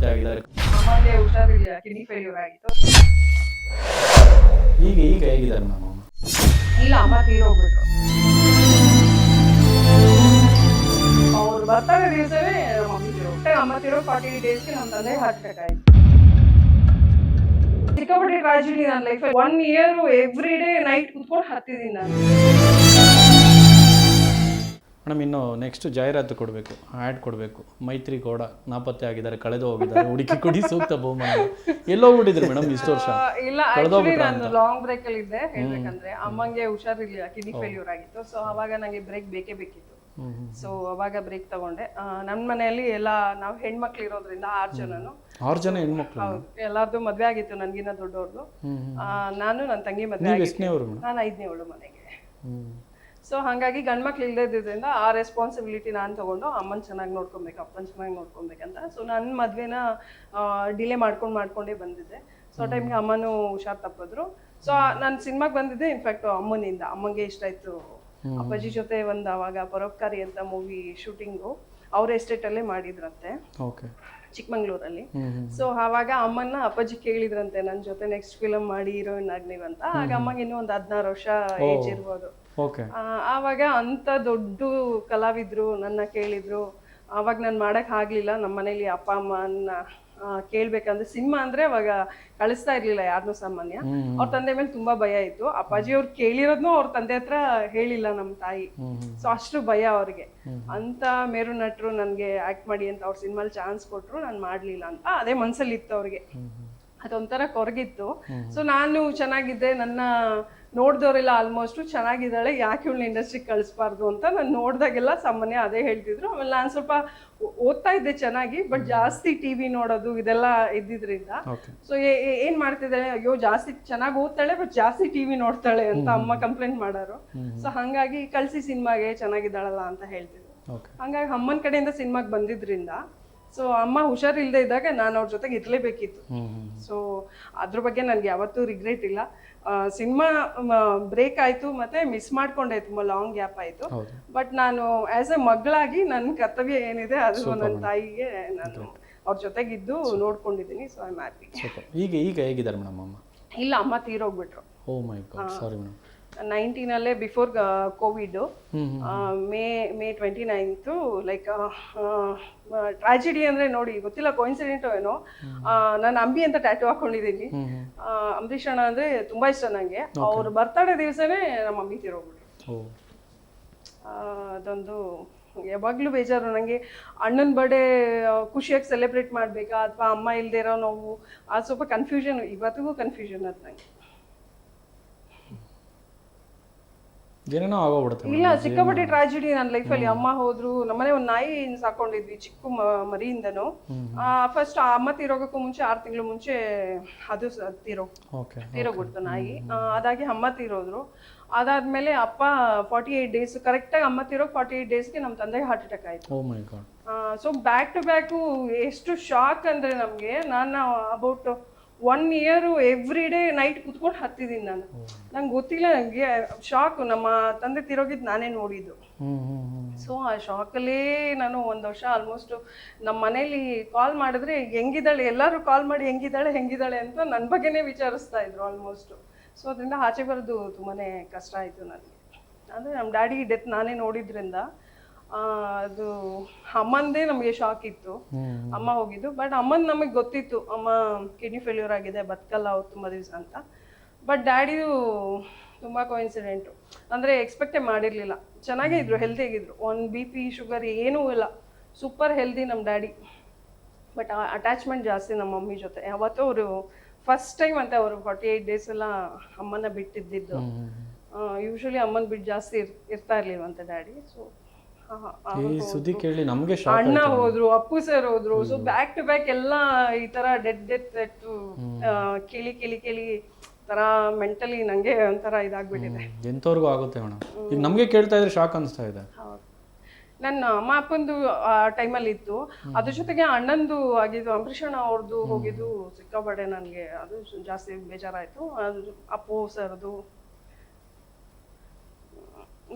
ನಾಪತ್ತೆ ಆಗಿದ್ದಾರೆ ಅಮ್ಮಗೆ ಹುಷಾರಿಲ್ಲ ಕಿಡ್ನಿ ಫೇಲ್ಯೂರ್ ಆಗಿತ್ತು. ಈಗ ಈಗ ಹೇಗಿದ್ದಾರೆ ಅಮ್ಮ ಇಲ್ಲ ಅಮ್ಮ ತೀರೋಗ್ಬಿಟ್ರು ಅವ್ರು ಬರ್ತಾರೆ ದಿವಸವೇ ಅಮ್ಮ ತೀರೋ ಫಾರ್ಟಿ ಡೇಸ್ಗೆ ನಮ್ಮ ತಂದೆ ಹಾರ್ಟ್ ಅಟ್ಯಾಕ್ ಆಯ್ತು. ಸಿಕ್ಕಾಪಟ್ಟೆ ಕಾಳಜಿ ನನ್ನ life one year every day night ಕುತ್ಕೊಂಡು ಹತ್ತಿದ್ದೀನಿ ನಾನು. ಮೇಡಮ್ ಇನ್ನು ನೆಕ್ಸ್ಟ್ ಜಾಹೀರಾತು ಕೊಡಬೇಕು ಆ್ಯಡ್ ಕೊಡಬೇಕು. ಮೈತ್ರಿ ಗೌಡ ನಾಪತ್ತೆ ಆಗಿದ್ದಾರೆ ಕಳೆದು ಹೋಗಿದ್ದಾರೆ. ಹುಡುಕಿ ಕೊಡಿ ಸೂಕ್ತ ಬಹುಮಾನ. ಎಲ್ಲೋಗ್ಬಿಟ್ಟಿದ್ರು ಮೇಡಮ್ ಇಷ್ಟು ವರ್ಷ. ಇಲ್ಲ ಆಕ್ಚುಲಿ ನಾನು ಲಾಂಗ್ ಬ್ರೇಕ್ ಅಲ್ಲಿ ಇದ್ದೆ ಹೇಳ್ಬೇಕಂದ್ರೆ. ಅಮ್ಮಂಗೆ ಹುಷಾರಿರ್ಲಿಲ್ಲ ಕಿಡ್ನಿ ಫೇಲ್ಯೂರ್ ಆಗಿತ್ತು. ಸೊ ಅವಾಗ ನಂಗೆ ಬ್ರೇಕ್ ಬೇಕೇ ಬೇಕಿತ್ತು. ಸೊ ಅವಾಗ ಬ್ರೇಕ್ ತಗೊಂಡೆ. ನಮ್ಮ ಮನೆಯಲ್ಲಿ ಎಲ್ಲ ನಾವು ಹೆಣ್ಮಕ್ಳು ಇರೋದ್ರಿಂದ ಆರು ಜನನು. ಆರು ಜನ ಹೆಣ್ಮಕ್ಳು ಎಲ್ಲಾರ್ದು ಮದ್ವೆ ಆಗಿತ್ತು ನನ್ಗಿನ್ನ ದೊಡ್ಡವ್ರದ್ದು ನಾನು ನನ್ನ ತಂಗಿ ಮದ್ವೆ ನಾನು ಐದನೇ ಅವಳು ಮನೆಗೆ ಸೊ ಹಾಗಾಗಿ ಗಂಡ್ಮಕ್ಳು ಇಲ್ಲದಿದ್ದರಿಂದ ಆ ರೆಸ್ಪಾನ್ಸಿಬಿಲಿಟಿ ನಾನು ತೊಗೊಂಡು ಅಮ್ಮನ ಚೆನ್ನಾಗಿ ನೋಡ್ಕೊಬೇಕು ಅಪ್ಪನ ಚೆನ್ನಾಗಿ ನೋಡ್ಕೊಬೇಕಂತ ಸೊ ನನ್ನ ಮದುವೆನ ಡಿಲೇ ಮಾಡ್ಕೊಂಡು ಮಾಡ್ಕೊಂಡೇ ಬಂದಿದ್ದೆ. ಸೊ ಟೈಮ್ಗೆ ಅಮ್ಮನೂ ಹುಷಾರ್ ತಪ್ಪಿದ್ರು. ಸೊ ನಾನು ಸಿನಿಮಾಗೆ ಬಂದಿದ್ದೆ ಇನ್ಫ್ಯಾಕ್ಟ್ ಅಮ್ಮನಿಂದ. ಅಮ್ಮಂಗೆ ಇಷ್ಟ ಆಯ್ತು. ಅಪ್ಪಾಜಿ ಜೊತೆ ಒಂದು ಅವಾಗ ಪರೋಪಕಾರಿ ಅಂತ ಮೂವಿ ಶೂಟಿಂಗು ಅವ್ರ ಎಸ್ಟೇಟಲ್ಲೇ ಮಾಡಿದ್ರಂತೆ. ಓಕೆ. ಚಿಕ್ಕಮಂಗ್ಳೂರಲ್ಲಿ. ಸೊ ಆವಾಗ ಅಮ್ಮನ್ನ ಅಪ್ಪಾಜಿ ಕೇಳಿದ್ರಂತೆ ನನ್ನ ಜೊತೆ ನೆಕ್ಸ್ಟ್ ಫಿಲಮ್ ಮಾಡಿ ಹೀರೋಯಿನ್ ಅಂತ. ಆಗ ಅಮ್ಮಗೆ ಇನ್ನೂ ಒಂದು ಹದಿನಾರು ವರ್ಷ ಏಜ್ ಇರ್ಬೋದು. ಆ, ಆವಾಗ ಅಂತ ದೊಡ್ಡ ಕಲಾವಿದ್ರು ನನ್ನ ಕೇಳಿದ್ರು. ಆವಾಗ ನಾನು ಮಾಡಕ್ ಆಗ್ಲಿಲ್ಲ. ನಮ್ಮ ಮನೇಲಿ ಅಪ್ಪ ಅಮ್ಮನ ಕೇಳ್ಬೇಕಂದ್ರೆ ಸಿನಿಮಾ ಅಂದ್ರೆ ಅವಾಗ ಕಳಿಸ್ತಾ ಇರ್ಲಿಲ್ಲ ಯಾರನ್ನೂ ಸಾಮಾನ್ಯ. ಅವ್ರ ತಂದೆ ಮೇಲೆ ತುಂಬಾ ಭಯ ಇತ್ತು. ಅಪ್ಪಾಜಿ ಅವ್ರು ಕೇಳಿರೋದ್ನು ಅವ್ರ ತಂದೆ ಹತ್ರ ಹೇಳಿಲ್ಲ ನಮ್ಮ ತಾಯಿ. ಸೊ ಅಷ್ಟು ಭಯ ಅವ್ರಿಗೆ. ಅಂತ ಮೇರು ನಟರು ನನ್ಗೆ ಆಕ್ಟ್ ಮಾಡಿ ಅಂತ ಅವ್ರ ಸಿನಿಮಾಲ್ ಚಾನ್ಸ್ ಕೊಟ್ರು ನಾನು ಮಾಡ್ಲಿಲ್ಲ ಅಂತ. ಅದೇ ಮನ್ಸಲ್ಲಿ ಇತ್ತು ಅವ್ರಿಗೆ ಅದೊಂಥರ ಕೊರಗಿತ್ತು. ಸೊ ನಾನು ಚೆನ್ನಾಗಿದ್ದೆ. ನನ್ನ ನೋಡ್ದವ್ರೆಲ್ಲ ಆಲ್ಮೋಸ್ಟು ಚೆನ್ನಾಗಿದ್ದಾಳೆ ಯಾಕೆ ಇವಳನ್ನ ಇಂಡಸ್ಟ್ರಿಗೆ ಕಳಿಸ್ಬಾರ್ದು ಅಂತ ನಾನು ನೋಡಿದಾಗೆಲ್ಲ ಸಾಮಾನ್ಯ ಅದೇ ಹೇಳ್ತಿದ್ರು. ಆಮೇಲೆ ನಾನು ಸ್ವಲ್ಪ ಓದ್ತಾ ಇದ್ದೆ ಚೆನ್ನಾಗಿ ಬಟ್ ಜಾಸ್ತಿ ಟಿವಿ ನೋಡೋದು ಇದೆಲ್ಲ ಇದ್ದಿದ್ರಿಂದ. ಸೊ ಏನ್ ಮಾಡ್ತಿದ್ದಾಳೆ? ಅಯ್ಯೋ ಜಾಸ್ತಿ ಚೆನ್ನಾಗಿ ಓದ್ತಾಳೆ ಬಟ್ ಜಾಸ್ತಿ ಟಿವಿ ನೋಡ್ತಾಳೆ ಅಂತ ಅಮ್ಮ ಕಂಪ್ಲೇಂಟ್ ಮಾಡೋರು. ಸೊ ಹಂಗಾಗಿ ಕಳ್ಸಿ ಸಿನಿಮಾಗೆ ಚೆನ್ನಾಗಿದ್ದಾಳಲ್ಲ ಅಂತ ಹೇಳ್ತಿದ್ರು. ಹಂಗಾಗಿ ಅಮ್ಮನ ಕಡೆಯಿಂದ ಸಿನಿಮಾಗೆ ಬಂದಿದ್ರಿಂದ ಸೊ ಅಮ್ಮ ಹುಷಾರಿಲ್ಲದೆ ಇದ್ದಾಗ ನಾನು ಅವ್ರ ಜೊತೆಗೆ ಇರಲೇಬೇಕಿತ್ತು. ಸೊ ಅದ್ರ ಬಗ್ಗೆ ನನಗೆ ಯಾವತ್ತೂ ರಿಗ್ರೆಟ್ ಇಲ್ಲ. ಸಿನಿಮಾ ಬ್ರೇಕ್ ಆಯಿತು ಮತ್ತೆ ಮಿಸ್ ಮಾಡ್ಕೊಂಡೆ ತುಂಬಾ ಲಾಂಗ್ ಗ್ಯಾಪ್ ಆಯಿತು. ಬಟ್ ನಾನು ಆಸ್ ಎ ಮಗಳಾಗಿ ನನ್ನ ಕರ್ತವ್ಯ ಏನಿದೆ ಅದು ನನ್ನ ತಾಯಿಗೆ ನಾನು ಅವ್ರ ಜೊತೆಗಿದ್ದು ನೋಡ್ಕೊಂಡಿದ್ದೀನಿ ಸೊ ಐ ಮ್ಯಾಪಿ ಈಗ ಈಗ ಹೇಗಿದ್ದಾರೆ ಮೇಡಮ್ ಅಮ್ಮ? ಇಲ್ಲ ಅಮ್ಮ ತೀರೋಗ್ಬಿಟ್ರು. Oh my god sorry madam ನೈನ್ಟೀನಲ್ಲೇ before Covid. May May twenty ninth like tragedy ಅಂದ್ರೆ ನೋಡಿ ಗೊತ್ತಿಲ್ಲ ಕೋಇನ್ಸಿಡೆಂಟ್ ಏನೋ. ನಾನು ಅಂಬಿ ಅಂತ ಟ್ಯಾಟು ಹಾಕೊಂಡಿದ್ದೀನಿ. ಅಂಬರೀಷ್ ಅಣ್ಣ ಅಂದ್ರೆ ತುಂಬಾ ಇಷ್ಟ ನಂಗೆ. ಅವ್ರ ಬರ್ತಡೇ ದಿವಸನೇ ನಮ್ಮ ಅಂಬಿ ತಿರೋಗ್ಬಿಟ್ಟು ಅದೊಂದು ಯಾವಾಗಲೂ ಬೇಜಾರು. ನನಗೆ ಅಣ್ಣನ ಬರ್ಡೇ ಖುಷಿಯಾಗಿ ಸೆಲೆಬ್ರೇಟ್ ಮಾಡಬೇಕಾ? ಅಥವಾ ಅಮ್ಮ ಇಲ್ಲದೆ ಇರೋ ನೋವು? ಅದು ಸ್ವಲ್ಪ ಕನ್ಫ್ಯೂಷನ್ ಇವತ್ತಿಗೂ ಕನ್ಫ್ಯೂಷನ್ ಅದು ನನಗೆ ಏನೇನೋ ಆಗೋಗ್ಬಿಡುತ್ತೆ ಇಲ್ಲ ಸಿಕ್ಕಾಪಟ್ಟೆ ಟ್ರಾಜಿಡಿ ನನ್ನ ಲೈಫಲ್ಲಿ ಅಮ್ಮ ಹೋದ್ರು ನಮ್ಮನೆ ಒಂದು ನಾಯಿ ಸಾಕೊಂಡಿದ್ವಿ ಚಿಕ್ಕ ಮರಿಯಿಂದನು. ಫಸ್ಟ್ ಅಮ್ಮ ತೀರೋಗಕ್ಕೂ ಮುಂಚೆ ಆರು ತಿಂಗಳು ಮುಂಚೆ ಅದು ತೀರೋ ತೀರೋಗ್ಬಿಡ್ತು ನಾಯಿ. ಅದಾಗಿ ಅಮ್ಮ ತೀರೋದ್ರು. ಅದಾದ್ಮೇಲೆ ಅಪ್ಪ ಫಾರ್ಟಿ ಏಟ್ ಡೇಸ್ ಕರೆಕ್ಟಾಗಿ ಅಮ್ಮ ತೀರೋ ಫಾರ್ಟಿ ಏಟ್ ಡೇಸ್ಗೆ ನಮ್ಮ ತಂದೆಗೆ ಹಾರ್ಟ್ ಅಟ್ಯಾಕ್ ಆಯ್ತು. ಸೊ ಬ್ಯಾಕ್ ಟು ಬ್ಯಾಕು ಎಷ್ಟು ಶಾಕ್ ಅಂದ್ರೆ ನಮಗೆ. ನಾನು about one year every day night ಕುತ್ಕೊಂಡು ಹತ್ತಿದ್ದೀನಿ ನಾನು. ನಂಗೆ ಗೊತ್ತಿಲ್ಲ ನನಗೆ ಶಾಕ್ ನಮ್ಮ ತಂದೆ ತಿರೋಗಿದ್ದು ನಾನೇ ನೋಡಿದ್ದು. ಸೊ ಆ ಶಾಕಲ್ಲೇ ನಾನು ಒಂದು ವರ್ಷ ಆಲ್ಮೋಸ್ಟ್ ನಮ್ಮ ಮನೇಲಿ ಕಾಲ್ ಮಾಡಿದ್ರೆ ಹೆಂಗಿದ್ದಾಳೆ? ಎಲ್ಲರೂ ಕಾಲ್ ಮಾಡಿ ಹೆಂಗಿದ್ದಾಳೆ? ಹೆಂಗಿದ್ದಾಳೆ? ಅಂತ ನನ್ನ ಬಗ್ಗೆನೇ ವಿಚಾರಿಸ್ತಾ ಇದ್ರು ಆಲ್ಮೋಸ್ಟ್ ಸೊ ಅದರಿಂದ ಆಚೆ ಬರೋದು ತುಂಬಾನೇ ಕಷ್ಟ ಆಯಿತು ನನಗೆ ಅಂದರೆ ನಮ್ಮ ಡ್ಯಾಡಿ ಡೆತ್ ನಾನೇ ನೋಡಿದ್ರಿಂದ ಅದು ಅಮ್ಮಂದೇ ನಮಗೆ ಶಾಕ್ ಇತ್ತು. ಅಮ್ಮ ಹೋಗಿದ್ದು. ಬಟ್ ಅಮ್ಮನ್ ನಮಗೆ ಗೊತ್ತಿತ್ತು. ಅಮ್ಮ ಕಿಡ್ನಿ ಫೇಲ್ಯೂರ್ ಆಗಿದೆ ಬದುಕಲ್ಲ ಅವ್ರು ತುಂಬ ದಿವಸ ಅಂತ. ಬಟ್ ಡ್ಯಾಡಿದು ತುಂಬ ಕೋಇನ್ಸಿಡೆಂಟು ಅಂದರೆ ಎಕ್ಸ್ಪೆಕ್ಟೇ ಮಾಡಿರಲಿಲ್ಲ. ಚೆನ್ನಾಗೇ ಇದ್ರು ಹೆಲ್ದಿ ಆಗಿದ್ರು. ಒಂದು ಬಿ ಪಿ ಶುಗರ್ ಏನೂ ಇಲ್ಲ. ಸೂಪರ್ ಹೆಲ್ದಿ ನಮ್ಮ ಡ್ಯಾಡಿ ಬಟ್ ಅಟ್ಯಾಚ್ಮೆಂಟ್ ಜಾಸ್ತಿ ನಮ್ಮ ಮಮ್ಮಿ ಜೊತೆ. ಯಾವತ್ತೂ ಅವರು ಫಸ್ಟ್ ಟೈಮ್ ಅಂತ ಅವರು ಫಾರ್ಟಿ ಏಯ್ಟ್ ಡೇಸ್ ಎಲ್ಲ ಅಮ್ಮನ ಬಿಟ್ಟಿದ್ದಿದ್ದು. ಯೂಶ್ವಲಿ ಅಮ್ಮನ ಬಿಟ್ಟು ಜಾಸ್ತಿ ಇರ್ ಇರ್ತಾ ಇರಲಿಲ್ವಂತೆ ಡ್ಯಾಡಿ ಸೊ ಈ ಸುದ್ದಿ ಕೇಳಿ ನಮಗೆ ಅಣ್ಣ ಹೋದ್ರು ಅಪ್ಪು ಸರ್ ಹೋದ್ರು ಸೊ ಬ್ಯಾಕ್ ಟು ಬ್ಯಾಕ್ ಎಲ್ಲ ಈ ತರ ಡೆಡ್ ಡೆತ್ ಕೇಳಿ ಕೇಳಿ ಕೇಳಿ ತರ ಮೆಂಟಲಿ ನಂಗೆ ಒಂಥರ ಇದಾಗ್ಬಿಟ್ಟಿದೆ. ಎಂಥವ್ರಿಗೂ ಆಗುತ್ತೆ ಮೇಡಮ್. ಈಗ ನಮಗೆ ಕೇಳ್ತಾ ಇದ್ರೆ ಶಾಕ್ ಅನಿಸ್ತಾ ಇದೆ. ನನ್ನ ಅಮ್ಮ ಅಪ್ಪಂದು ಆ ಟೈಮಲ್ಲಿ ಇತ್ತು. ಅದ್ರ ಜೊತೆಗೆ ಅಣ್ಣಂದು ಆಗಿದ್ದು ಅಂಬರೀಷಣ್ಣ ಅವ್ರದ್ದು ಹೋಗಿದ್ದು ಸಿಕ್ಕಾಪಟ್ಟೆ ನನಗೆ ಅದು ಜಾಸ್ತಿ ಬೇಜಾರಾಯ್ತು. ಅದು ಅಪ್ಪು ಸರ್ದು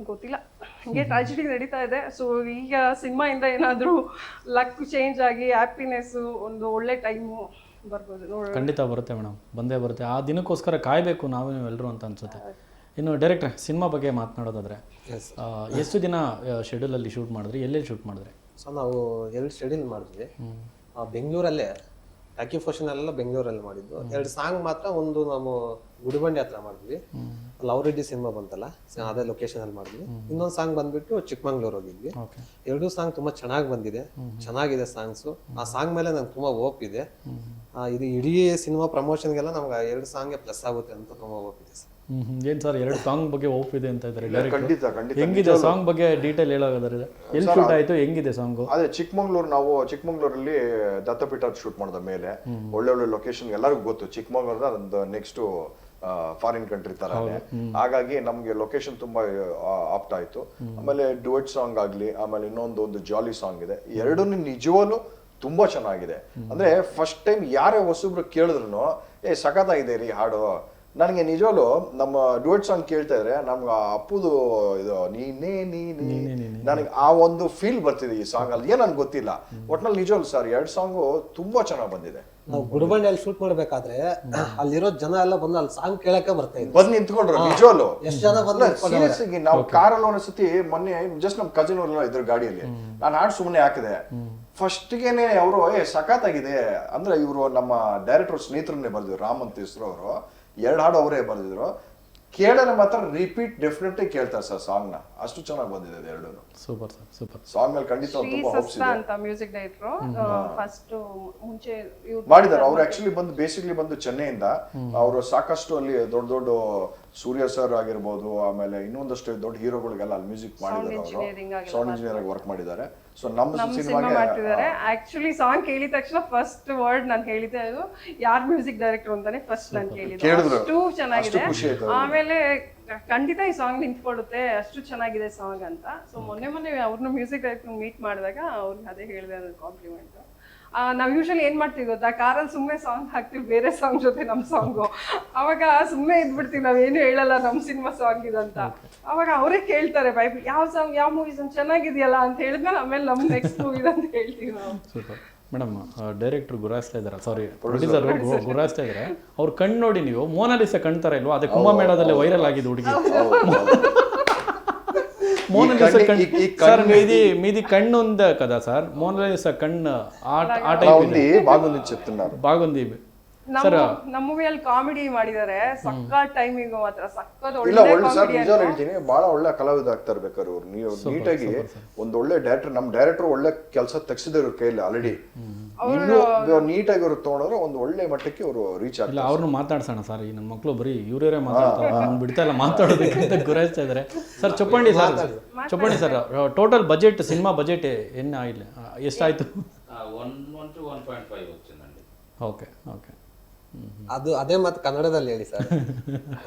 ಗೊತ್ತಿಲ್ಲ. ಹಿಂಗೆ ಟ್ರಾಜಿಡಿ ನಡೀತಾ ಇದೆ. ಸೊ ಈಗ ಸಿನಿಮಾ ಇಂದ ಏನಾದರೂ ಲಕ್ ಚೇಂಜ್ ಆಗಿ ಹ್ಯಾಪಿನೆಸ್ಸು ಒಂದು ಒಳ್ಳೆ ಟೈಮು ಬರ್ಬೋದು. ಖಂಡಿತ ಬರುತ್ತೆ ಮೇಡಮ್. ಬಂದೇ ಬರುತ್ತೆ. ಆ ದಿನಕ್ಕೋಸ್ಕರ ಕಾಯಬೇಕು ನಾವು ನೀವೆಲ್ಲರೂ ಅಂತ ಅನ್ಸುತ್ತೆ. ಇನ್ನು ಡೈರೆಕ್ಟ್ರೆ ಸಿನಿಮಾ ಬಗ್ಗೆ ಮಾತನಾಡೋದಾದ್ರೆ ಆ, ಎಷ್ಟು ದಿನ ಶೆಡ್ಯೂಲಲ್ಲಿ ಶೂಟ್ ಮಾಡಿದ್ರೆ? ಎಲ್ಲೆಲ್ಲಿ ಶೂಟ್ ಮಾಡಿದ್ರೆ? ಸೊ ನಾವು ಎರಡು ಶೆಡ್ಯೂಲ್ ಮಾಡಿದ್ವಿ. ಆ, ಬೆಂಗಳೂರಲ್ಲೇ ಟಾಕಿ ಫೋಷನ್ ಎಲ್ಲ ಬೆಂಗಳೂರಲ್ಲಿ ಮಾಡಿದ್ದು. ಎರಡು ಸಾಂಗ್ ಮಾತ್ರ ಒಂದು ನಾವು ಗುಡಿಬಂಡಿ ಹತ್ರ ಮಾಡಿದ್ವಿ. ಲವ್ ರೆಡ್ಡಿ ಸಿನಿಮಾ ಬಂತಲ್ಲ ಅದೇ ಲೊಕೇಶನ್ ಅಲ್ಲಿ ಮಾಡಿದ್ವಿ. ಇನ್ನೊಂದು ಸಾಂಗ್ ಬಂದ್ಬಿಟ್ಟು ಚಿಕ್ಕಮಂಗ್ಳೂರ್ ಹೋಗಿದ್ವಿ. ಎರಡು ಸಾಂಗ್ ತುಂಬಾ ಚೆನ್ನಾಗಿ ಬಂದಿದೆ. ಚೆನ್ನಾಗಿದೆ ಸಾಂಗ್ಸು ಆ ಸಾಂಗ್ ಮೇಲೆ ನಂಗೆ ತುಂಬಾ ಓಪ್ ಇದೆ. ಇದು ಇಡೀ ಸಿನಿಮಾ ಪ್ರಮೋಷನ್ಗೆಲ್ಲ ನಮ್ಗೆ ಎರಡು ಸಾಂಗ್ಗೆ ಪ್ಲಸ್ ಆಗುತ್ತೆ ಅಂತ ತುಂಬಾ ಓಪ್ ಇದೆ ಸರ್. ಏನ್ ಸರ್ ಎರಡು ಸಾಂಗ್ ಬಗ್ಗೆ ಇದೆ ಅಂತ ಇದ್ದಾರೆ ಖಂಡಿತ ಖಂಡಿತ ಹೆಂಗಿದೆ ಸಾಂಗ್ ಬಗ್ಗೆ ಡೀಟೇಲ್ ಹೇಳೋದಾದ್ರೆ ಎಲ್ಲಿ ಶೂಟ್ ಆಯ್ತು ಹೆಂಗಿದೆ ಸಾಂಗು ಅದೇ ಚಿಕ್ಕಮಂಗ್ಳೂರು ನಾವು ಚಿಕ್ಕಮಂಗ್ಳೂರಲ್ಲಿ ದತ್ತಪೀಠ ಶೂಟ್ ಮಾಡಿದ ಮೇಲೆ ಒಳ್ಳೆ ಒಳ್ಳೆ ಲೊಕೇಶನ್ ಎಲ್ಲರಿಗೂ ಗೊತ್ತು. ಚಿಕ್ಕಮಂಗ್ಳೂರ ಒಂದು ನೆಕ್ಸ್ಟ್ ಫಾರಿನ್ ಕಂಟ್ರಿ ತರ ಹಾಗಾಗಿ ನಮ್ಗೆ ಲೊಕೇಶನ್ ತುಂಬಾ ಆಪ್ಟ್ ಆಯ್ತು. ಆಮೇಲೆ ಡುವೆಟ್ ಸಾಂಗ್ ಆಗ್ಲಿ ಆಮೇಲೆ ಇನ್ನೊಂದು ಒಂದು ಜಾಲಿ ಸಾಂಗ್ ಇದೆ ಎರಡನ್ನೂ ನಿಜವಾಗ್ಲೂ ತುಂಬಾ ಚೆನ್ನಾಗಿದೆ. ಅಂದ್ರೆ ಫಸ್ಟ್ ಟೈಮ್ ಯಾರೇ ಹೊಸಬ್ರು ಕೇಳಿದ್ರು ಏ ಸಖತ್ತಾಗಿದೆ ರೀ ಹಾಡು. ನನಗೆ ನಿಜವಾಗ್ಲು ನಮ್ಮ ಡುವೆಟ್ ಸಾಂಗ್ ಕೇಳ್ತಾ ಇದ್ರೆ ನಮ್ಗೆ ಆ ಅಪ್ಪುದು ಇದು ನೀನೇ ನೀನೇ ನನಗೆ ಆ ಒಂದು ಫೀಲ್ ಬರ್ತಿದೆ ಈ ಸಾಂಗ್ ಅಲ್ಲಿ. ಏನನ್ ಗೊತ್ತಿಲ್ಲ. ಒಟ್ನಲ್ಲಿ ನಿಜವಾಗ್ಲು ಸರ್ ಎರಡ್ ಸಾಂಗು ತುಂಬಾ ಚೆನ್ನಾಗಿ ಬಂದಿದೆ. ನಾವು ಗುಡಿಬಂಡಿಯಲ್ಲಿ ಶೂಟ್ ಮಾಡ್ಬೇಕಾದ್ರೆ ಅಲ್ಲಿರೋ ಜನ ಎಲ್ಲ ಬಂದು ಅಲ್ಲಿ ಸಾಂಗ್ ಕೇಳಕ್ಕೆ ಬರ್ತಾ ಇದ್ರು. ಬಂದ್ ನಿಂತ್ಕೊಂಡ್ರು ನಿಜವಾಗ್ಲು. ಎಷ್ಟು ಜನ ಬಂದ್ರೆ ಸೀರಿಯಸ್ ಆಗಿ ನಾವು ಕಾರಲ್ಲಿ ಒಂದ್ಸತಿ ಮೊನ್ನೆ ಜಸ್ಟ್ ನಮ್ ಕಜಿನ್ ಅವ್ರೆಲ್ಲ ಇದ್ರು ಗಾಡಿಯಲ್ಲಿ. ನಾನು ಹಾಡು ಸುಮ್ಮನೆ ಹಾಕಿದೆ. ಫಸ್ಟ್ ಗೆನೆ ಅವರು ಏ ಸಖತ್ತಾಗಿದೆ. ಅಂದ್ರೆ ಇವರು ನಮ್ಮ ಡೈರೆಕ್ಟರ್ ಸ್ನೇಹಿತರನ್ನೇ ಬರ್ದಿದ್ರು ರಾಮ್ ಅಂತ ಹೆಸರು ಅವರು. ಎರಡು ಹಾಡು ಅವರೇ ಬರೆದಿದ್ರು. ಕೇಳಲು ಮಾತ್ರ ರಿಪೀಟ್ ಡೆಫಿನೆಟ್ಲಿ ಕೇಳ್ತಾರೆ ಸರ್ ಸಾಂಗ್ನ. ಅಷ್ಟು ಚೆನ್ನಾಗಿ ಬಂದಿದೆ ಅದು ಎರಡು. ಸೂಪರ್ ಸರ್ ಸೂಪರ್ ಸಾಂಗ್ ಮೇಲೆ ಖಂಡಿತ ಒಂದ್ ಶ್ರೀ ತುಂಬಾ ಹೋಪ್ಸ್ ಸಸ್ತಾ ಇದೆ. ಅಂತ ಮ್ಯೂಸಿಕ್ ಡೈರೆಕ್ಟರ್ ಫಸ್ಟ್ ಮುಂಚೆ ಇವ್ರು ಮಾಡಿದ್ದಾರೆ. ಅವ್ರು ಆಕ್ಚುಲಿ ಬಂದು ಬೇಸಿಕ್ಲಿ ಬಂದು ಚೆನ್ನೈಯಿಂದ. ಅವರು ಸಾಕಷ್ಟು ಅಲ್ಲಿ ದೊಡ್ಡ ದೊಡ್ಡ ಸೂರ್ಯ ಸರ್ ಆಗಿರ್ಬೋದು ಆಮೇಲೆ ಇನ್ನೊಂದಷ್ಟು ದೊಡ್ಡ ಹೀರೋಗಳಿಗೆಲ್ಲ ಅಲ್ಲಿ ಮ್ಯೂಸಿಕ್ ಮಾಡಿದ್ದಾರೆ engineering ಅವರು ಸೌಂಡ್ ಇಂಜಿನಿಯರ್ ಆಗಿ ವರ್ಕ್ ಮಾಡಿದ್ದಾರೆ. ಸೊ ನಮ್ಮ ಸಿನಿಮಾ ಮಾಡ್ತಿದ್ದಾರೆ. ಆಕ್ಚುಲಿ ಸಾಂಗ್ ಕೇಳಿದ ತಕ್ಷಣ ಫಸ್ಟ್ ವರ್ಡ್ ನಾನು ಹೇಳಿದ್ದೆ ಅದು. ಯಾರ್ ಮ್ಯೂಸಿಕ್ ಡೈರೆಕ್ಟರ್ ಅಂತಾನೆ ಫಸ್ಟ್ ನಾನು ಕೇಳಿದ್ದೆ. ಅಷ್ಟು ಚೆನ್ನಾಗಿದೆ. ಆಮೇಲೆ ಖಂಡಿತ ಈ ಸಾಂಗ್ ನಿಂತ್ಕೊಡುತ್ತೆ ಅಷ್ಟು ಚೆನ್ನಾಗಿದೆ ಸಾಂಗ್ ಅಂತ. ಸೊ ಮೊನ್ನೆ ಮೊನ್ನೆ ಅವ್ರನ್ನ ಮ್ಯೂಸಿಕ್ ಡೈರೆಕ್ಟರ್ ಮೀಟ್ ಮಾಡಿದಾಗ ಅವ್ರಿಗೆ ಅದೇ ಹೇಳಿದೆ ಅದು ಕಾಂಪ್ಲಿಮೆಂಟ್ ನಾವು ಯೂಶಲಿ ಏನ್ ಮಾಡ್ತೀವಿ ಗೊತ್ತಾ? ಕಾರಲ್ಲಿ ಸುಮ್ಮನೆ ಸಾಂಗ್ ಹಾಕ್ತೀವಿ ಬೇರೆ ಸಾಂಗ್ ಜೊತೆ ನಮ್ಮ ಸಾಂಗು ಅವಾಗ ಸುಮ್ಮನೆ ಇದ್ಬಿಡ್ತೀವಿ ನಾವೇನು ಹೇಳಲ್ಲ ನಮ್ಮ ಸಿನಿಮಾ ಸಾಂಗ್ ಇದಂತ ಅವಾಗ ಅವರೇ ಕೇಳ್ತಾರೆ ಬೈ ಯಾವ ಸಾಂಗ್ ಯಾವ ಮೂವಿ ಸಾಂಗ್ ಚೆನ್ನಾಗಿದೆಯಲ್ಲ? ಅಂತ ಹೇಳಿದ್ಮೇಲೆ ಆಮೇಲೆ ನಮ್ಮ ನೆಕ್ಸ್ಟ್ ಮೂವಿ ಅಂತ ಹೇಳ್ತೀವಿ ನಾವು. ಸೂಪರ್ ಮೇಡಮ್ ಡೈರೆಕ್ಟರ್ ಗುರಾಸ್ತಾ ಇದ್ದಾರೆ? ಸಾರಿ ಪ್ರೊಡ್ಯೂಸರ್ ಗುರಾಯಿಸ್ತಾ ಇದ್ದಾರೆ? ಅವ್ರು ಕಣ್ಣು ನೋಡಿ ನೀವು ಮೋನಾಲಿಸ ಕಣ್ತಾರ ಇಲ್ವಾ? ಅದೇ ಕುಂಭಮೇಳದಲ್ಲಿ ವೈರಲ್ ಆಗಿದೆ ಹುಡುಗಿ. ಮೋನಾಲಿಸ ಕಣ್ಣಿ- ಕಣ್ಣು ಈ- ಈ ಸರ್ మీది మీది కన్ను ఉంది కదా సార్ మోనాలిస కన్ను ఆ ఆ టైప్ ఉంది బాగుంది చెప్తున్నారు బాగుంది ನಮ್ಮ ನಮ್ಮ ಮೂವಿಯಲ್ಲಿ ಕಾಮಿಡಿ ಮಾಡಿದ್ದಾರೆ ಸಕ್ಕ ಟೈಮಿಂಗ್ ಮಾತ್ರ ಸಕ್ಕತ್ ಇಲ್ಲ ಒಳ್ಳೆ ಒಳ್ಳೆ ಸರ್ ಕಾಮಿಡಿ ನಿಜ ಹೇಳ್ತೀನಿ ಬಹಳ ಒಳ್ಳೆ ಕಲಾವಿದ ಆಗ್ತಾ ಇರ್ಬೇಕಾರೆ ಅವ್ರು ನೀವು ನೀಟಾಗಿ ಒಂದ್ ಒಳ್ಳೆ ಡೈರೆಕ್ಟರ್ ನಮ್ ಡೈರೆಕ್ಟರ್ ಒಳ್ಳೆ ಕೆಲಸ ತೆಗ್ಸಿದ್ರು ಇವ್ರ ಕೈಯಲ್ಲಿ ಆಲ್ರೆಡಿ ಇನ್ನು ನೀಟಾಗಿ ಅವ್ರು ತಗೊಂಡ್ರೆ ಒಂದು ಒಳ್ಳೆ ಮಟ್ಟಕ್ಕೆ ಅವರು ರೀಚ್ ಆಗ್ತಾರೆ ಇಲ್ಲ ಅವ್ರನ್ನ ಮಾತಾಡ್ಸೋಣ ಸರ್ ಈ ನನ್ನ ಮಕ್ಕಳು ಬರೀ ಇವರೇ ಮಾತಾಡ್ತಾರೆ ನಾನು ಬಿಡ್ತಾ ಇಲ್ಲ ಮಾತಾಡೋದಕ್ಕೆ ಅಂತ ಗುರಾಯಿಸ್ತಾ ಇದ್ದಾರೆ ಸರ್ ಚೊಪ್ಪಂಡಿ sir ಚೊಪ್ಪಂಡಿ sir total budget cinema budget ಏನು ಆಗಿಲ್ಲ ಎಷ್ಟಾಯ್ತು one one two one point five వచ్చిందండి ಓಕೆ ಓಕೆ ಅದು ಅದೇ ಮತ್ತೆ ಕನ್ನಡದಲ್ಲಿ ಹೇಳಿ ಸರ್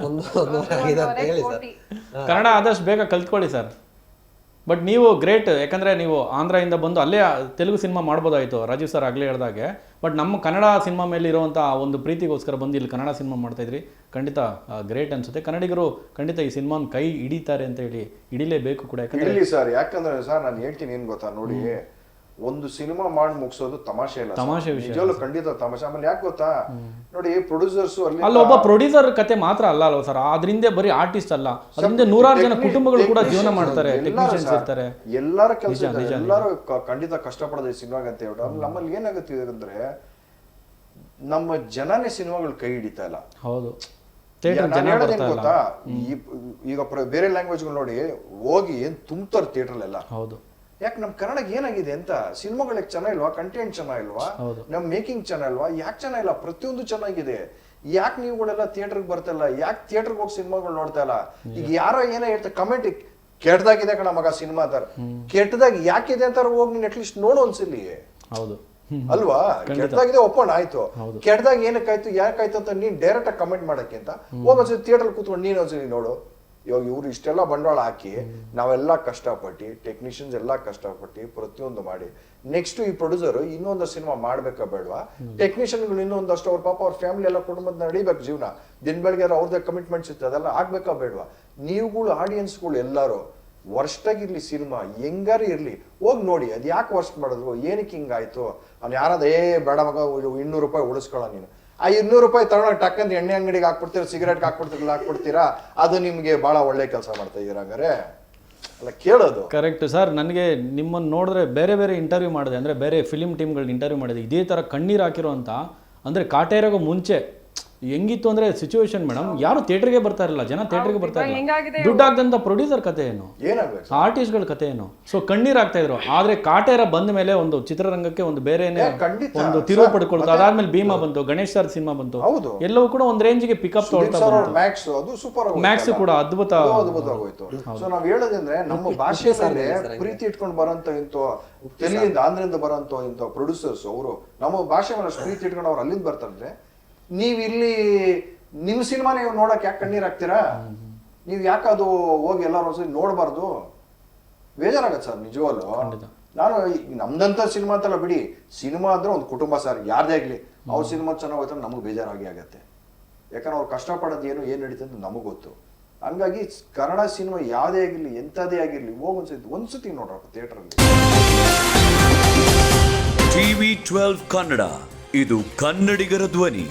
ಒಂದು ಒಂದೂವರೆ ಆಗಿದೆ ಅಂತ ಹೇಳಿ ಸರ್ ಕೋಟಿ ಕನ್ನಡ ಆದಷ್ಟು ಬೇಗ ಕಲ್ತ್ಕೊಳ್ಳಿ ಸರ್ ಬಟ್ ನೀವು ಗ್ರೇಟ್ ಯಾಕಂದರೆ ನೀವು ಆಂಧ್ರದಿಂದ ಬಂದು ಅಲ್ಲೇ ತೆಲುಗು ಸಿನಿಮಾ ಮಾಡ್ಬೋದಾಯಿತು ರಾಜೀವ್ ಸರ್ ಆಗಲೇ ಹೇಳ್ದಾಗೆ. ಬಟ್ ನಮ್ಮ ಕನ್ನಡ ಸಿನಿಮಾ ಮೇಲೆ ಇರುವಂಥ ಒಂದು ಪ್ರೀತಿಗೋಸ್ಕರ ಬಂದು ಇಲ್ಲಿ ಕನ್ನಡ ಸಿನಿಮಾ ಮಾಡ್ತಾಯಿದ್ರಿ ಖಂಡಿತ ಗ್ರೇಟ್ ಅನಿಸುತ್ತೆ. ಕನ್ನಡಿಗರು ಖಂಡಿತ ಈ ಸಿನಿಮಾನ ಕೈ ಹಿಡಿತಾರೆ ಅಂತ ಹೇಳಿ ಹಿಡಿಲೇಬೇಕು ಕೂಡ. ಯಾಕಂದರೆ ಸರ್ ಯಾಕಂದ್ರೆ ಸರ್ ನಾನು ಹೇಳ್ತೀನಿ ಏನು ಗೊತ್ತಾ ನೋಡಿ. ಒಂದು ಸಿನಿಮಾ ಮಾಡಿ ಮುಗಿಸೋದು ತಮಾಷೆ ಇಲ್ಲ ತಮಾಷೆ ವಿಷಯ ನಿಜವಲ್ಲೂ ಖಂಡಿತ ತಮಾಷೆ. ಆಮೇಲೆ ಯಾಕೆ ಗೊತ್ತಾ? ನೋಡಿ ಪ್ರೊಡ್ಯೂಸರ್ಸ್ ಅಲ್ಲಿ ಅಲ್ಲ ಒಬ್ಬ ಪ್ರೊಡ್ಯೂಸರ್ ಕತೆ ಮಾತ್ರ ಅಲ್ಲ ಅಲ್ವ ಸರ್? ಅದರಿಂದ ಬರೀ ಆರ್ಟಿಸ್ಟ್ ಅಲ್ಲ. ಅದರಿಂದ ನೂರಾರು ಜನ ಕುಟುಂಬಗಳು ಕೂಡ ಜೀವನ ಮಾಡ್ತಾರೆ ಟೆಕ್ನಿಷಿಯನ್ಸ್ ಇರ್ತಾರೆ. ಎಲ್ಲರ ಕೆಲಸ ಎಲ್ಲರೂ ಖಂಡಿತ ಕಷ್ಟಪಡೋದು ಈ ಸಿನಿಮಾಗೆ ಅಂತ ಹೇಳ್ಬಿಟ್ಟು. ಆಮೇಲೆ ನಮ್ಮಲ್ಲಿ ಏನಾಗುತ್ತೆ ಅಂದ್ರೆ ನಮ್ಮ ಜನನೇ ಸಿನಿಮಾಗಳು ಕೈ ಹಿಡಿತಾ ಇಲ್ಲ. ಹೌದು. ಥಿಯೇಟರ್ ಗೊತ್ತಾ? ಈಗ ಬೇರೆ ಲ್ಯಾಂಗ್ವೇಜ್ಗಳು ನೋಡಿ ಹೋಗಿ ಏನ್ ತುಂಬ್ತಾರೆ ಥಿಯೇಟರ್ಲೆಲ್ಲ ಹೌದು. ಯಾಕೆ ನಮ್ ಕನ್ನಡಕ್ಕೆ ಏನಾಗಿದೆ ಅಂತ ಸಿನಿಮಾಗಳಿಗೆ ಚೆನ್ನಾಗಿಲ್ವಾ? ಕಂಟೆಂಟ್ ಚೆನ್ನಾಗಿಲ್ವಾ? ನಮ್ಮ ನಮ್ ಮೇಕಿಂಗ್ ಚೆನ್ನಾಗಿಲ್ವಾ? ಯಾಕೆ ಚೆನ್ನಾಗಿಲ್ಲ? ಪ್ರತಿಯೊಂದು ಚೆನ್ನಾಗಿದೆ. ಯಾಕೆ ನೀವುಗಳೆಲ್ಲ ಥಿಯೇಟರ್ಗೆ ಬರ್ತಾ ಯಾಕೆ ಥಿಯೇಟರ್ಗೆ ಹೋಗಿ ಸಿನಿಮಾಗಳು ನೋಡ್ತಾ ಇಲ್ಲ? ಈಗ ಯಾರೋ ಏನೋ ಹೇಳ್ತಾರೆ ಕಮೆಂಟ್ ಕೆಟ್ಟದಾಗಿದೆ ಕಣ ಮಗ ಸಿನಿಮಾ ತರ. ಕೆಟ್ಟದಾಗ ಯಾಕಿದೆ ಅಂತ ಹೋಗಿ ನೀನ್ ಅಟ್ಲೀಸ್ಟ್ ನೋಡು ಅನ್ಸಿಲ್ಲಿ. ಹೌದು. ಅಲ್ವಾ? ಕೆಟ್ಟದಾಗಿದೆ ಒಪ್ಪೋಣ ಆಯ್ತು. ಕೆಟ್ಟದಾಗ ಏನಕ್ಕಾಯ್ತು ಯಾಕಾಯ್ತು ಅಂತ ನೀನ್ ಡೈರೆಕ್ಟ್ ಆಗಿ ಕಮೆಂಟ್ ಮಾಡಕ್ಕಿಂತ ಹೋಗಿ ಒಂದ್ಸರಿ ಥಿಯೇಟರ್ ಕೂತ್ಕೊಂಡು ನೀನ್ ಒಂದ್ಸಲಿ ನೋಡು. ಇವಾಗ ಇವ್ರು ಇಷ್ಟೆಲ್ಲ ಬಂಡವಾಳ ಹಾಕಿ ನಾವೆಲ್ಲ ಕಷ್ಟಪಟ್ಟು ಟೆಕ್ನಿಷಿಯನ್ಸ್ ಎಲ್ಲ ಕಷ್ಟಪಟ್ಟು ಪ್ರತಿಯೊಂದು ಮಾಡಿ ನೆಕ್ಸ್ಟ್ ಈ ಪ್ರೊಡ್ಯೂಸರ್ ಇನ್ನೊಂದು ಸಿನಿಮಾ ಮಾಡ್ಬೇಕಾ ಬೇಡವಾ? ಟೆಕ್ನಿಷಿಯನ್ಗಳು ಇನ್ನೊಂದಷ್ಟು ಅವ್ರ ಪಾಪ ಅವ್ರ ಫ್ಯಾಮಿಲಿ ಎಲ್ಲ ಕುಟುಂಬದ ನಡಿಬೇಕು ಜೀವನ. ದಿನ ಬೆಳಗ್ಗೆ ಅವ್ರದ್ದೇ ಕಮಿಟ್ಮೆಂಟ್ಸ್ ಇತ್ತು ಅದೆಲ್ಲ ಆಗ್ಬೇಕಾ ಬೇಡವಾ? ನೀವುಗಳು ಆಡಿಯನ್ಸ್ಗಳು ಎಲ್ಲರೂ ವರ್ಷಾಗಿರ್ಲಿ ಸಿನಿಮಾ ಹೆಂಗಾರ ಇರ್ಲಿ ಹೋಗಿ ನೋಡಿ ಅದು ಯಾಕೆ ವರ್ಷ ಮಾಡಿದ್ರು ಏನಕ್ಕೆ ಹಿಂಗಾಯ್ತು? ಅವ್ನು ಯಾರಾದ ಏ ಬೇಡ ಮಗ ಇನ್ನೂರು ರೂಪಾಯಿ ಉಳಿಸ್ಕೊಳ್ಳೋ ನೀನು. ಆ ಇನ್ನೂರು ರೂಪಾಯಿ ತಗೊಂಡು ಟಕ್ಕಂತ ಎಣ್ಣೆ ಅಂಗಡಿಗೆ ಹಾಕ್ಬಿಡ್ತೀರಾ ಸಿಗರೇಟ್ಗೆ ಹಾಕ್ಬಿಡ್ತೀರಲ್ಲ ಹಾಕ್ಬಿಡ್ತೀರಾ ಅದು ನಿಮಗೆ ಬಹಳ ಒಳ್ಳೆ ಕೆಲಸ ಮಾಡ್ತಾ ಇದ್ದೀರಾ ಅಲ್ಲ, ಕೇಳೋದು. ಕರೆಕ್ಟ್ ಸರ್ ನನಗೆ ನಿಮ್ಮನ್ನು ನೋಡಿದ್ರೆ ಬೇರೆ ಬೇರೆ ಇಂಟರ್ವ್ಯೂ ಮಾಡಿದೆ, ಅಂದರೆ ಬೇರೆ ಫಿಲಿಮ್ ಟೀಮ್ಗಳನ್ನ ಇಂಟರ್ವ್ಯೂ ಮಾಡಿದೆ. ಇದೇ ಥರ ಕಣ್ಣೀರು ಹಾಕಿರೋಂಥ ಅಂದರೆ ಕಾಟೇರಾಗೋ ಮುಂಚೆ ಹೆಂಗಿತ್ತು ಅಂದ್ರೆ ಸಿಚುವೇಶನ್ ಮೇಡಮ್ ಯಾರು ಥಿಯೇಟರ್ಗೆ ಬರ್ತಾ ಇರಲ್ಲ ಜನ ಥಿಯೇಟರ್ಗೆ ಬರ್ತಾ ಇರಲ್ಲ ದುಡ್ಡು ಆಗದಂತ ಪ್ರೊಡ್ಯೂಸರ್ ಕತೆ ಏನು? ಏನಾಗ್ಬೇಕು? ಆರ್ಟಿಸ್ಟ್ಗಳ ಕತೆ ಏನು? ಸೊ ಕಣ್ಣೀರ್ ಆಗ್ತಾ ಇದ್ರು. ಆದ್ರೆ ಕಾಟೇರ ಬಂದ ಮೇಲೆ ಒಂದು ಚಿತ್ರರಂಗಕ್ಕೆ ಒಂದು ಬೇರೆನೆ ಒಂದು ತಿರುವು ಪಡ್ಕೊಳ್ತು ಅದಾದ್ಮೇಲೆ ಭೀಮಾ ಬಂತು ಗಣೇಶ್ ಸರ್ ಸಿನಿಮಾ ಬಂತು. ಹೌದು. ಎಲ್ಲವೂ ಕೂಡ ಒಂದು ರೇಂಜ್ಗೆ ಪಿಕಪ್ ತೊಗೊಳ್ತಾ ಬಂತು. ಮ್ಯಾಕ್ಸ್ ಅದು ಸೂಪರ್ ಮ್ಯಾಕ್ಸ್ ಕೂಡ ಅದ್ಭುತ. ಅದ್ಭುತವಾಗೋಯ್ತು ಸೊ ನಾವ್ ಹೇಳೋದಂದ್ರೆ ನಮ್ಮ ಭಾಷೆ ಪ್ರೀತಿ ಇಟ್ಕೊಂಡು ಬರೋಂತ ಇಂಥ ತೆಲುಗಿಂದ ಆಂಧ್ರದಿಂದ ಬರೋಂತ ಇಂತ ಪ್ರೊಡ್ಯೂಸರ್ಸ್ ಅವರು ನಮ್ಮ ಭಾಷೆ ಮೇಲೆ ಪ್ರೀತಿ ಇಟ್ಕೊಂಡು ಅವ್ರು ಅಲ್ಲಿಂದ ಬರ್ತಾರೆ ನೀವ್ ಇಲ್ಲಿ ನಿಮ್ ಸಿನಿಮಾ ನೀವು ನೋಡಕ್ ಯಾಕೆ ಕಣ್ಣೀರ್ ಹಾಕ್ತೀರಾ? ನೀವು ಯಾಕೆ ಅದು ಹೋಗಿ ಎಲ್ಲರೂ ಸರಿ ನೋಡಬಾರ್ದು? ಬೇಜಾರಾಗತ್ತೆ ಸರ್ ನಿಜವಲ್ಲೂ ನಾನು ನಮ್ದಂತ ಸಿನಿಮಾ ಅಂತಲ್ಲ ಬಿಡಿ ಸಿನಿಮಾ ಅಂದ್ರೆ ಒಂದು ಕುಟುಂಬ ಸರ್ ಯಾರದೇ ಆಗಲಿ. ಅವ್ರ ಸಿನಿಮಾ ಚೆನ್ನಾಗಿ ಹೋಯ್ತಾರೆ ನಮಗೆ ಬೇಜಾರಾಗಿ ಆಗತ್ತೆ. ಯಾಕಂದ್ರೆ ಅವ್ರು ಕಷ್ಟಪಡೋದು ಏನು ಏನು ನಡೀತದೆ ಅಂತ ನಮಗೆ ಗೊತ್ತು. ಹಂಗಾಗಿ ಕನ್ನಡ ಸಿನಿಮಾ ಯಾವುದೇ ಆಗಿರಲಿ ಎಂಥದೇ ಆಗಿರಲಿ ಹೋಗಿ ಒಂದ್ಸತಿ ಒಂದ್ಸತಿ ನೋಡ್ರಪ್ಪ ಥಿಯೇಟ್ರಲ್ಲಿ. TV twelve Kannada. ಇದು ಕನ್ನಡಿಗರ ಧ್ವನಿ.